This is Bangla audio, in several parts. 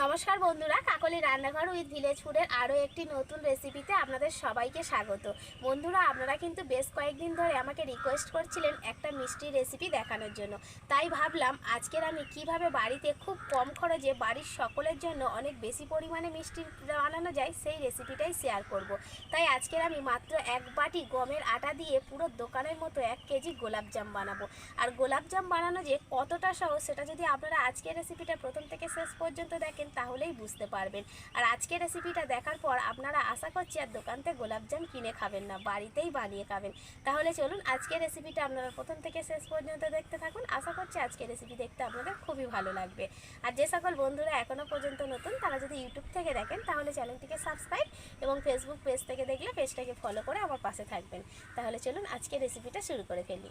নমস্কার বন্ধুরা, কাকলি রান্নাঘর উইথ ভিলেজ ফুডের আরও একটি নতুন রেসিপিতে আপনাদের সবাইকে স্বাগত। বন্ধুরা, আপনারা কিন্তু বেশ কয়েকদিন ধরে আমাকে রিকোয়েস্ট করছিলেন একটা মিষ্টি রেসিপি দেখানোর জন্য। তাই ভাবলাম, আজকের আমি কীভাবে বাড়িতে খুব কম খরচে বাড়ির সকলের জন্য অনেক বেশি পরিমাণে মিষ্টি বানানো যায়, সেই রেসিপিটাই শেয়ার করব। তাই আজকের আমি মাত্র এক বাটি গমের আটা দিয়ে পুরো দোকানের মতো এক কেজি গোলাপজাম বানাবো। আর গোলাপজাম বানানো যে কতটা সহজ, সেটা যদি আপনারা আজকের রেসিপিটা প্রথম থেকে শেষ পর্যন্ত দেখেন তাহলেই বুঝতে পারবেন। আর আজকের রেসিপিটা দেখার পর আপনারা আশা করছি আর দোকান থেকে গোলাপজাম কিনে খাবেন না, বাড়িতেই বানিয়ে খাবেন। তাহলে চলুন আজকের রেসিপিটা আপনারা প্রথম থেকে শেষ পর্যন্ত দেখতে থাকুন। আশা করছি আজকের রেসিপি দেখতে আপনাদের খুবই ভালো লাগবে। আর যে সকল বন্ধুরা এখনও পর্যন্ত নতুন, তারা যদি ইউটিউব থেকে দেখেন, তাহলে চ্যানেলটিকে সাবস্ক্রাইব এবং ফেসবুক পেজ থেকে দেখলে পেজটাকে ফলো করে আমার পাশে থাকবেন। তাহলে চলুন আজকের রেসিপিটা শুরু করে ফেলি।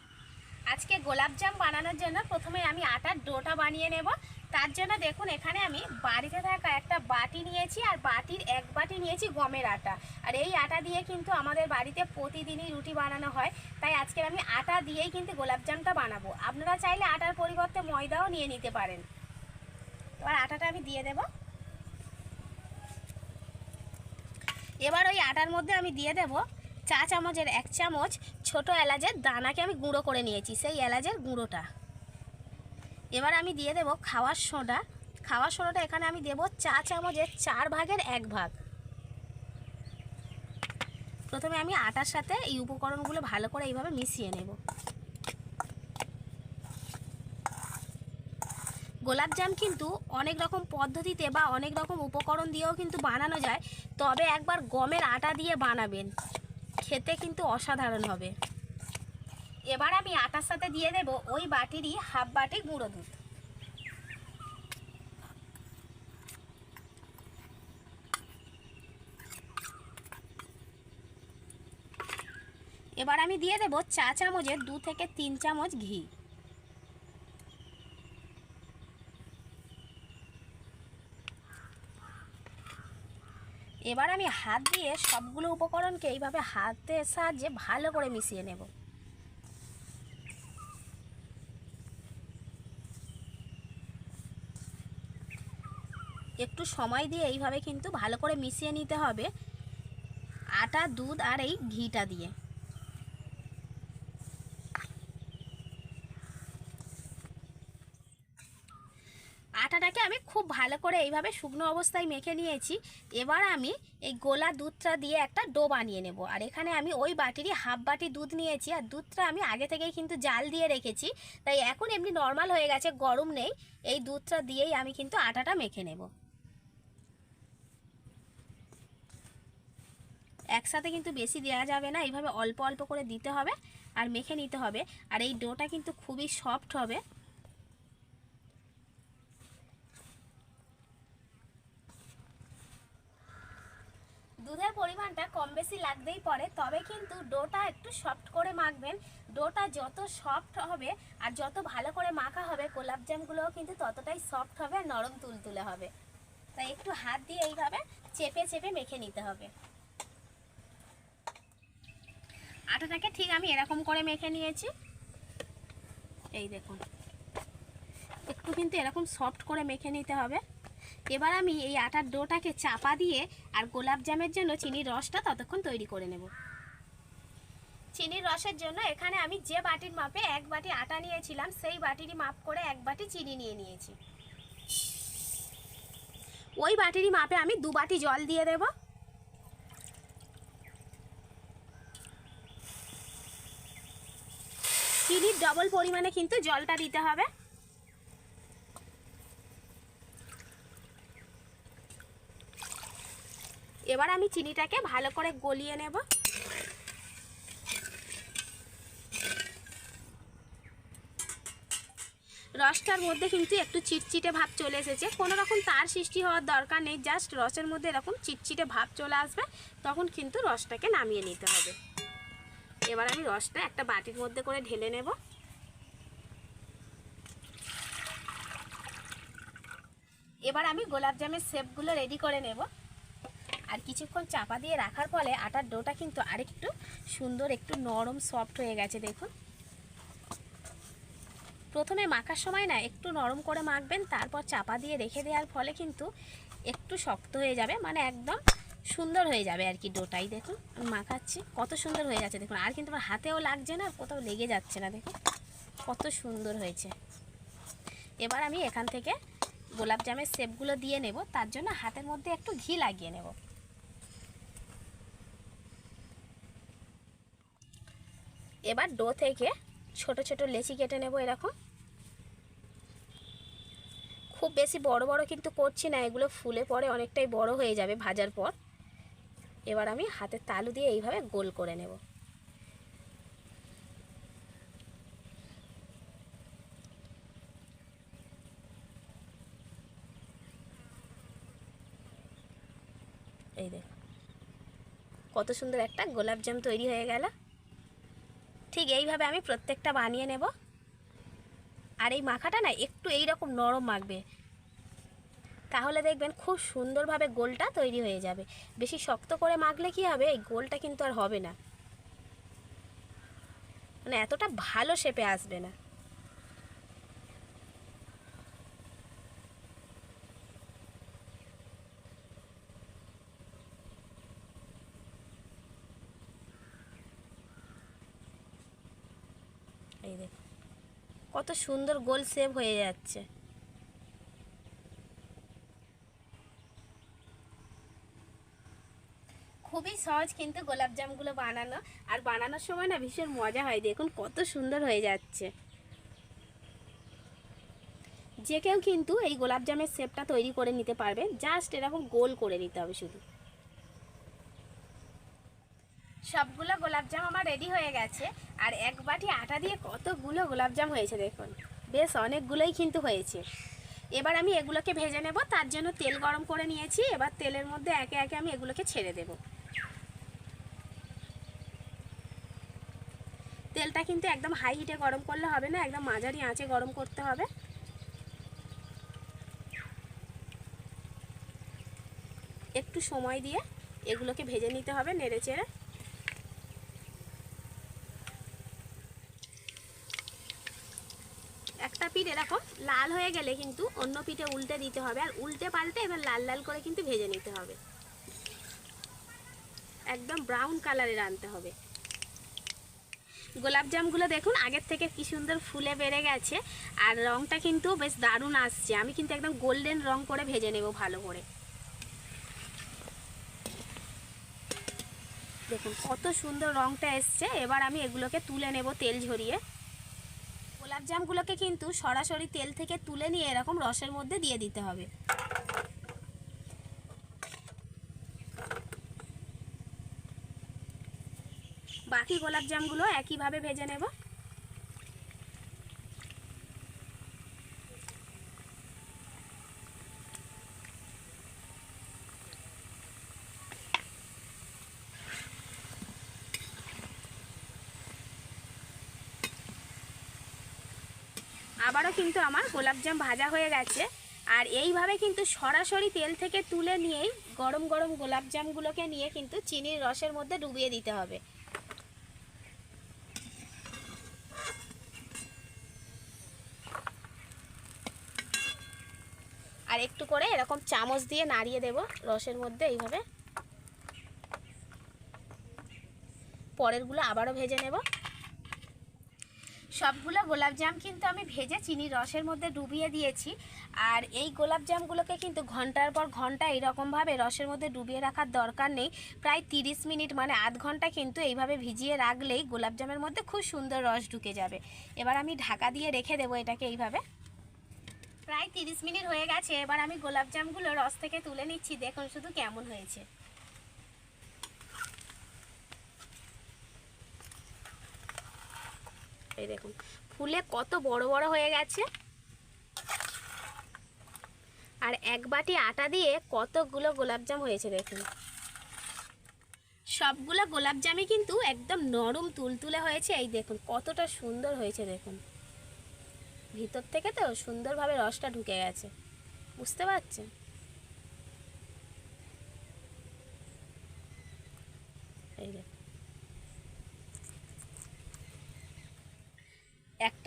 আজকে গোলাপজাম বানানোর জন্য প্রথমে আমি আটার ডোটা বানিয়ে নেব। তার জন্য দেখুন, এখানে আমি বাড়িতে থাকা একটা বাটি নিয়েছি আর বাটির এক বাটি নিয়েছি গমের আটা। আর এই আটা দিয়ে কিন্তু আমাদের বাড়িতে প্রতিদিনই রুটি বানানো হয়। তাই আজকে আমি আটা দিয়েই কিন্তু গোলাপজামটা বানাবো। আপনারা চাইলে আটার পরিবর্তে ময়দাও নিয়ে নিতে পারেন। এবার আটাটা আমি দিয়ে দেব। এবার ওই আটার মধ্যে আমি দিয়ে দেব চা চামচের এক চামচ ছোট এলাচের দানাকে আমি গুঁড়ো করে নিয়েছি, সেই এলাচের গুঁড়োটা। এবার আমি দিয়ে দেব খাওয়ার সোডা। খাওয়ার সোডাটা এখানে আমি দেব চা চামচের চার ভাগের এক ভাগ। প্রথমে আমি আটার সাথে এই উপকরণগুলো ভালো করে এইভাবে মিশিয়ে নেব। গোলাপজাম কিন্তু অনেক রকম পদ্ধতিতে বা অনেক রকম উপকরণ দিয়েও কিন্তু বানানো যায়, তবে একবার গমের আটা দিয়ে বানাবেন। খেতে কিন্তু অসাধারণ হবে। এবার আমি আটার সাথে দিয়ে দেব ওই বাটিরই হাফ বাটি গুঁড়ো দুধ। এবার আমি দিয়ে দেব চা চামচের দু থেকে তিন চামচ ঘি। এবার আমি হাত দিয়ে সবগুলো উপকরণকে এইভাবে হাতের সাহায্যে ভালো করে মিশিয়ে নেব। একটু সময় দিয়ে এইভাবে কিন্তু ভালো করে মিশিয়ে নিতে হবে। আটা, দুধ আর এই ঘিটা দিয়ে আটাটাকে আমি খুব ভালো করে এইভাবে শুকনো অবস্থায় মেখে নিয়েছি। এবার আমি এই গোলা দুধটা দিয়ে একটা ডো বানিয়ে নেব। আর এখানে আমি ওই বাটিরই হাফ বাটি দুধ নিয়েছি। আর দুধটা আমি আগে থেকেই কিন্তু জাল দিয়ে রেখেছি। তাই এখন এমনি নর্মাল হয়ে গেছে, গরম নেই। এই দুধটা দিয়েই আমি কিন্তু আটাটা মেখে নেব। একসাথে কিন্তু বেশি দেওয়া যাবে না। এইভাবে অল্প অল্প করে দিতে হবে আর মেখে নিতে হবে। আর এই ডোটা কিন্তু খুবই সফট হবে। দুধের পরিমাণটা কম বেশি লাগতেই পারে, তবে কিন্তু ডোটা একটু সফট করে মাখবেন। ডোটা যত সফট হবে আর যত ভালো করে মাখা হবে গোলাপজামগুলোও কিন্তু ততটাই সফট হবে আর নরম তুলতুলে হবে। তাই একটু হাত দিয়ে এইভাবে চেপে চেপে মেখে নিতে হবে। আটাটাকে ঠিক আমি এরকম করে মেখে নিয়েছি। এই দেখুন, একটু কিন্তু এরকম সফট করে মেখে নিতে হবে। এবার আমি এই আটার ডোটাকে চাপা দিয়ে আর গোলাপ জামের জন্য চিনির রসটা ততক্ষণ তৈরি করে নেব। চিনির রসের জন্য এখানে আমি যে বাটির মাপে এক বাটি আটা নিয়েছিলাম, সেই বাটিরই মাপ করে এক বাটি চিনি নিয়ে নিয়েছি। ওই বাটিরই মাপে আমি দু বাটি জল দিয়ে দেব। চিনির ডবল পরিমাণে কিন্তু জলটা দিতে হবে। এবার আমি চিনিটাকে ভালো করে গলিয়ে নেব। রসটার মধ্যে কিন্তু একটু চিটচিটে ভাব চলে এসেছে। কোনো রকম তার সৃষ্টি হওয়ার দরকার নেই জাস্ট রসের মধ্যে এরকম চিটচিটে ভাব চলে আসবে, তখন কিন্তু রসটাকে নামিয়ে নিতে হবে। এবার আমি রসটা একটা বাটির মধ্যে করে ঢেলে নেব। এবার আমি গোলাপজামের শেপগুলো রেডি করে নেব। আর কিছুক্ষণ চাপা দিয়ে রাখার ফলে আটার ডোটা কিন্তু আরেকটু সুন্দর, একটু নরম সফট হয়ে গেছে, দেখুন। প্রথমে মাখার সময় না একটু নরম করে মাখবেন, তারপর চাপা দিয়ে রেখে দেওয়ার ফলে কিন্তু একটু শক্ত হয়ে যাবে মানে একদম সুন্দর হয়ে যাবে আর কি ডোটাই, দেখুন। আমি মাখাচ্ছি, কত সুন্দর হয়ে যাচ্ছে, দেখুন। আর কিন্তু আমার হাতেও লাগছে না, কোথাও লেগে যাচ্ছে না, দেখুন। কত সুন্দর হয়েছে। এবার আমি এখান থেকে গোলাপ জামের শেপগুলো দিয়ে নেব, তার জন্য হাতের মধ্যে একটু ঘি লাগিয়ে নেব। এবার ডো থেকে ছোট ছোট লেচি কেটে নেব এরকম। খুব বেশি বড় বড় কিন্তু করছি না, এগুলো ফুলে পরে অনেকটাই বড় হয়ে যাবে ভাজার পর। এবার আমি হাতের তালু দিয়ে এইভাবে গোল করে নেব। এই দেখ, কত সুন্দর একটা গোলাপ জাম তৈরি হয়ে গেল। ঠিক এইভাবে আমি প্রত্যেকটা বানিয়ে নেব। আর এই মাখাটা না একটু এই রকম নরম মাখবে। তাহলে দেখবেন খুব সুন্দরভাবে গোলটা তৈরি হয়ে যাবে। বেশি শক্ত করে মাখলে কি হবে? এই গোলটা কিন্তু আর হবে না। মানে এতটা ভালো শেপে আসবে না। এই দেখো। কত সুন্দর গোল শেপ হয়ে যাচ্ছে। খুবই সহজ কিন্তু গোলাপ জামগুলো বানানো। আর বানানোর সময় না ভীষণ মজা হয়। দেখুন কত সুন্দর হয়ে যাচ্ছে। যে কেউ কিন্তু এই গোলাপ জামের শেপটা তৈরি করে নিতে পারবে। জাস্ট এরকম গোল করে নিতে হবে শুধু। সবগুলো গোলাপজাম আমার রেডি হয়ে গেছে। আর এক বাটি আটা দিয়ে কতগুলো গোলাপজাম হয়েছে দেখুন। বেশ, অনেকগুলোই কিন্তু হয়েছে। এবার আমি এগুলোকে ভেজে নেব, তার জন্য তেল গরম করে নিয়েছি। এবার তেলের মধ্যে একে একে আমি এগুলোকে ছেড়ে দেব। তেলটা কিন্তু একদম হাই হিটে গরম করলে হবে না, একদম মাঝারি আঁচে গরম করতে হবে। একটু সময় দিয়ে এগুলোকে ভেজে নিতে হবে নেড়ে চেড়ে একটা পিঠ এরকম লাল হয়ে গেলে কিন্তু অন্য পিঠে উল্টে দিতে হবে আর উল্টে পাল্টে এবার লাল লাল করে কিন্তু ভেজে নিতে হবে। একদম ব্রাউন কালারের আনতে হবে। গোলাপ জামগুলো দেখুন, আগের থেকে কি সুন্দর ফুলে বেড়ে গেছে আর রংটা কিন্তু বেশ দারুণ আসছে। আমি কিন্তু একদম গোল্ডেন রং করে ভেজে নেব ভালো করে। দেখুন, কত সুন্দর রংটা এসছে। এবার আমি এগুলোকে তুলে নেব তেল ঝরিয়ে। গোলাপ জামগুলোকে কিন্তু সরাসরি তেল থেকে তুলে নিয়ে এরকম রসের মধ্যে দিয়ে দিতে হবে। বাকি গোলাপ জামগুলো একইভাবে ভেজে নেব। আবারও কিন্তু আমার গোলাপজাম ভাজা হয়ে গেছে। আর এইভাবে কিন্তু সরাসরি তেল থেকে তুলে নিয়েই গরম গরম গোলাপজামগুলোকে নিয়ে কিন্তু চিনির রসের মধ্যে ডুবিয়ে দিতে হবে। আর একটু করে এরকম চামচ দিয়ে নাড়িয়ে দেব রসের মধ্যে এইভাবে। পরেরগুলো আবারও ভেজে নেব। সবগুলো গোলাপজাম কিন্তু আমি ভেজে চিনির রসের মধ্যে ডুবিয়ে দিয়েছি। আর এই গোলাপজামগুলোকে কিন্তু ঘণ্টার পর ঘণ্টা এইরকমভাবে রসের মধ্যে ডুবিয়ে রাখার দরকার নেই। প্রায় তিরিশ মিনিট মানে আধ ঘণ্টা কিন্তু এইভাবে ভিজিয়ে রাখলেই গোলাপজামের মধ্যে খুব সুন্দর রস ঢুকে যাবে। এবার আমি ঢাকা দিয়ে রেখে দেবো এটাকে এইভাবে। প্রায় তিরিশ মিনিট হয়ে গেছে, এবার আমি গোলাপজামগুলো রস থেকে তুলে নিচ্ছি। দেখুন শুধু কেমন হয়েছে। এই দেখুন, ফুলে কত বড় বড় হয়ে গেছে। আর এক বাটি আটা দিয়ে কতগুলো গোলাপজাম হয়েছে দেখুন। সবগুলো গোলাপজামই কিন্তু একদম নরম তুলতুলে হয়েছে। এই দেখুন, কতটা সুন্দর হয়েছে দেখুন। ভিতর থেকে তো সুন্দরভাবে রসটা ঢুকে গেছে। বুঝতে পারছেন? এই দেখুন।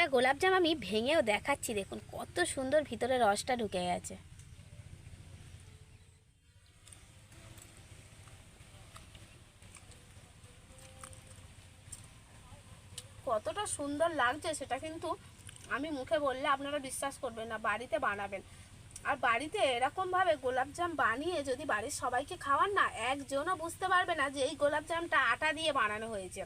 একটা গোলাপজাম আমি ভেঙেও দেখাচ্ছি, দেখুন কত সুন্দর ভিতরে রসটা ঢুকে গেছে। কতটা সুন্দর লাগছে সেটা কিন্তু আমি মুখে বললে আপনারা বিশ্বাস করবেন না, বাড়িতে বানাবেন। আর বাড়িতে এরকমভাবে গোলাপজাম বানিয়ে যদি বাড়ির সবাইকে খাওয়ান না, একজনও বুঝতে পারবে না যে এই গোলাপজামটা আটা দিয়ে বানানো হয়েছে।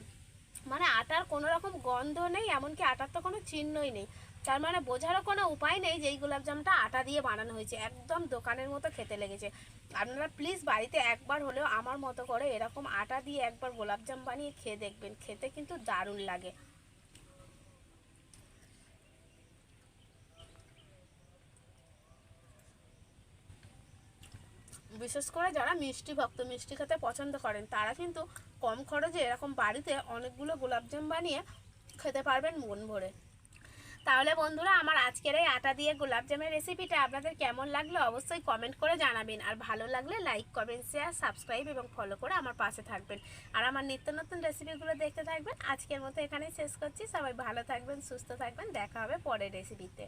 মানে আটার কোনো রকম গন্ধ নেই, এমনকি আটার তো কোনো চিহ্নই নেই। তার মানে বোঝারও কোনো উপায় নেই যে এই গোলাপজামটা আটা দিয়ে বানানো হয়েছে। একদম দোকানের মতো খেতে লেগেছে। আপনারা প্লিজ বাড়িতে একবার হলেও আমার মতো করে এরকম আটা দিয়ে একবার গোলাপজাম বানিয়ে খেয়ে দেখবেন। খেতে কিন্তু দারুণ লাগে। বিশেষ করে যারা মিষ্টি ভক্ত, মিষ্টি খেতে পছন্দ করেন, তারা কিন্তু কম খরচে এরকম বাড়িতে অনেকগুলো গোলাপজাম বানিয়ে খেতে পারবেন মন ভরে। তাহলে বন্ধুরা, আমার আজকের এই আটা দিয়ে গোলাপজামের রেসিপিটা আপনাদের কেমন লাগল অবশ্যই কমেন্ট করে জানাবেন। আর ভালো লাগলে লাইক কমেন্ট শেয়ার সাবস্ক্রাইব এবং ফলো করে আমার পাশে থাকবেন। আর আমার নিত্য নতুন রেসিপিগুলো দেখতে থাকবেন। আজকের মতো এখানেই শেষ করছি। সবাই ভালো থাকবেন, সুস্থ থাকবেন। দেখা হবে পরের রেসিপিতে